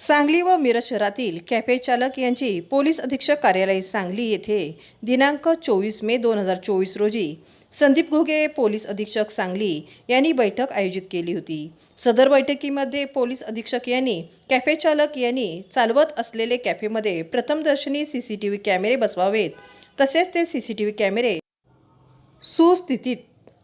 सांगली व मिरज शहरातील कॅफे चालक यांची पोलीस अधीक्षक कार्यालय सांगली येथे दिनांक चोवीस मे दोन हजार चोवीस रोजी संदीप घोगे पोलीस अधीक्षक सांगली यांनी बैठक आयोजित केली होती. सदर बैठकीमध्ये पोलीस अधीक्षक यांनी कॅफे चालक यांनी चालवत असलेले कॅफेमध्ये प्रथमदर्शनी सी सी टी व्ही कॅमेरे बसवावेत तसेच ते सी सी टी व्ही कॅमेरे सुस्थितीत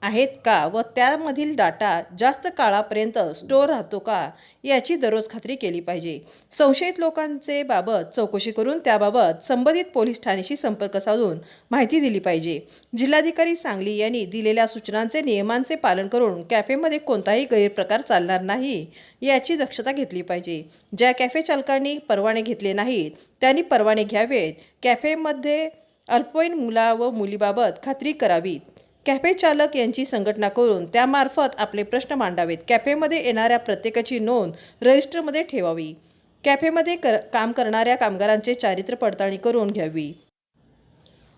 आहेत का व त्यामधील डाटा जास्त काळापर्यंत स्टोअर राहतो का याची दररोज खात्री केली पाहिजे. संशयित लोकांचे बाबत चौकशी करून त्याबाबत संबंधित पोलीस ठाण्याशी संपर्क साधून माहिती दिली पाहिजे. जिल्हाधिकारी सांगली यांनी दिलेल्या सूचनांचे नियमांचे पालन करून कॅफेमध्ये कोणताही गैरप्रकार चालणार नाही याची दक्षता घेतली पाहिजे. ज्या कॅफे चालकांनी परवाने घेतले नाहीत त्यांनी परवाने घ्यावेत. कॅफेमध्ये अल्पवयीन मुला व मुलीबाबत खात्री करावी कॅफे चालक यांची संघटना करून त्यामार्फत आपले प्रश्न मांडावेत. कॅफेमध्ये येणाऱ्या प्रत्येकाची नोंद रजिस्टरमध्ये ठेवावी. कॅफेमध्ये कर काम करणाऱ्या कामगारांचे चारित्र्य पडताळणी करून घ्यावी.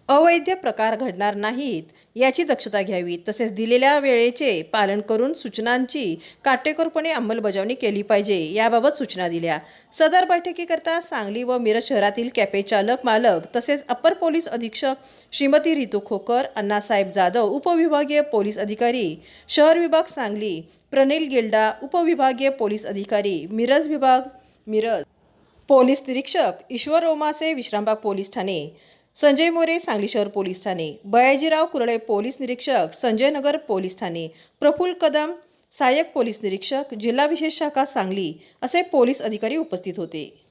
अवैध प्रकार घडणार नाहीत याची दक्षता घ्यावी तसेच दिलेल्या वेळेचे पालन करून सूचनांची काटेकोरपणे अंमलबजावणी केली पाहिजे याबाबत सूचना दिल्या. सदर बैठकीकरता सांगली व मिरज शहरातील कॅपे चालक मालक तसेच अप्पर पोलीस अधीक्षक श्रीमती रितू खोकर अण्णासाहेब जाधव उपविभागीय पोलीस अधिकारी शहर विभाग सांगली प्रनिल गिल्डा उपविभागीय पोलीस अधिकारी मिरज विभाग मिरज. पोलीस निरीक्षक ईश्वर ओमासे विश्रामबाग पोलीस ठाणे. संजय मोरे सांगली शहर पोलीस ठाणे बयाजीराव कुरळे पोलीस निरीक्षक संजय नगर पोलीस ठाणे प्रफुल्ल कदम सहाय्यक पोलीस निरीक्षक जिल्हा विशेष शाखा सांगली असे पोलीस अधिकारी उपस्थित होते.